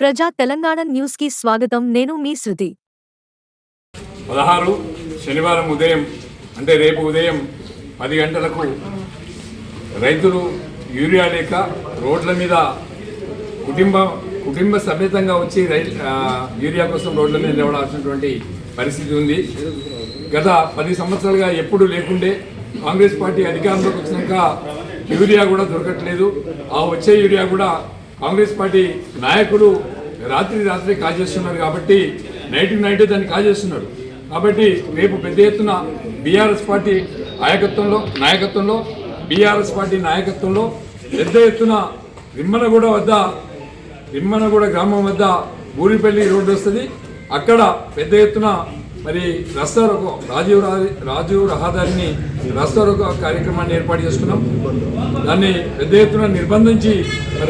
ప్రజా తెలంగాణ న్యూస్కి స్వాగతం. నేను మీ శృతి. పదహారు శనివారం ఉదయం అంటే రేపు ఉదయం పది గంటలకు రైతులు యూరియా లేక రోడ్ల మీద కుటుంబ కుటుంబ సమేతంగా వచ్చి రై యూరియా కోసం రోడ్ల మీద నిలబడాల్సినటువంటి పరిస్థితి ఉంది. గత పది సంవత్సరాలుగా ఎప్పుడు లేకుండే కాంగ్రెస్ పార్టీ అధికారంలోకి వచ్చినాక యూరియా కూడా దొరకట్లేదు. ఆ వచ్చే యూరియా కూడా కాంగ్రెస్ పార్టీ నాయకులు రాత్రి రాత్రి కాజేస్తున్నారు కాబట్టి నైట్ నైట్ దాన్ని కాజేస్తున్నారు. కాబట్టి రేపు పెద్ద ఎత్తున బీఆర్ఎస్ పార్టీ నాయకత్వంలో నాయకత్వంలో బీఆర్ఎస్ పార్టీ నాయకత్వంలో పెద్ద ఎత్తున రిమ్మనగూడ వద్ద రిమ్మనగూడ గ్రామం వద్ద బూరిపల్లి రోడ్డు వస్తుంది. అక్కడ పెద్ద ఎత్తున మరి రస్తారోకో రాజీవ్ రాజీవ్ రహదారిని రస్తారోకో కార్యక్రమాన్ని ఏర్పాటు చేసుకున్నాం. దాన్ని పెద్ద ఎత్తున నిర్బంధించి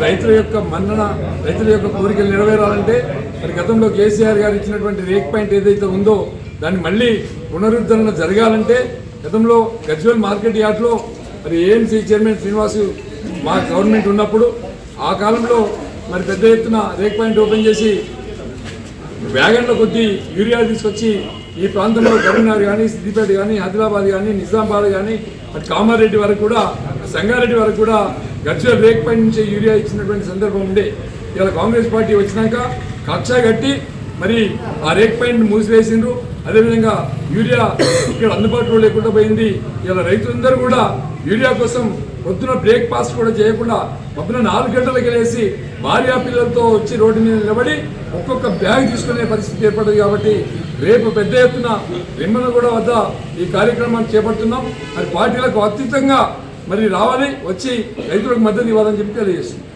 రైతుల యొక్క మన్నన రైతుల యొక్క కోరికలు నెరవేరాలంటే మరి గతంలో కేసీఆర్ గారు ఇచ్చినటువంటి రేక్ పాయింట్ ఏదైతే ఉందో దాన్ని మళ్ళీ పునరుద్ధరణ జరగాలంటే గతంలో గజ్వల్ మార్కెట్ యార్డ్లో మరి ఏఎంసీ చైర్మన్ శ్రీనివాసు మా గవర్నమెంట్ ఉన్నప్పుడు ఆ కాలంలో మరి పెద్ద ఎత్తున రేక్ పాయింట్ ఓపెన్ చేసి వ్యాగన్ల కొద్దీ యూరియా తీసుకొచ్చి ఈ ప్రాంతంలో కరీంనగర్ కానీ సిద్దిపేట కానీ ఆదిలాబాద్ కానీ నిజామాబాద్ కానీ అటు కామారెడ్డి వరకు కూడా సంగారెడ్డి వరకు కూడా గచ్చిన రేక్ పై నుంచి యూరియా ఇచ్చినటువంటి సందర్భం ఉండే. ఇలా కాంగ్రెస్ పార్టీ వచ్చినాక కక్ష కట్టి మరి ఆ రేక్ పైన మూసివేసిండ్రు. అదేవిధంగా యూరియా ఇక్కడ అందుబాటులో లేకుండా పోయింది. ఇలా రైతులందరూ కూడా యూరియా కోసం పొద్దున బ్రేక్ఫాస్ట్ కూడా చేయకుండా పొద్దున నాలుగు గంటలకు వెళ్ళేసి భార్యా పిల్లలతో వచ్చి రోడ్డు మీద నిలబడి ఒక్కొక్క బ్యాగ్ తీసుకునే పరిస్థితి ఏర్పడింది కాబట్టి రేపు పెద్ద ఎత్తున కూడా వద్ద ఈ కార్యక్రమాన్ని చేపడుతున్నాం. మరి పార్టీలకు అతీతంగా మరి రావాలి వచ్చి రైతులకు మద్దతు ఇవ్వాలని చెప్పి తెలియజేస్తున్నాం.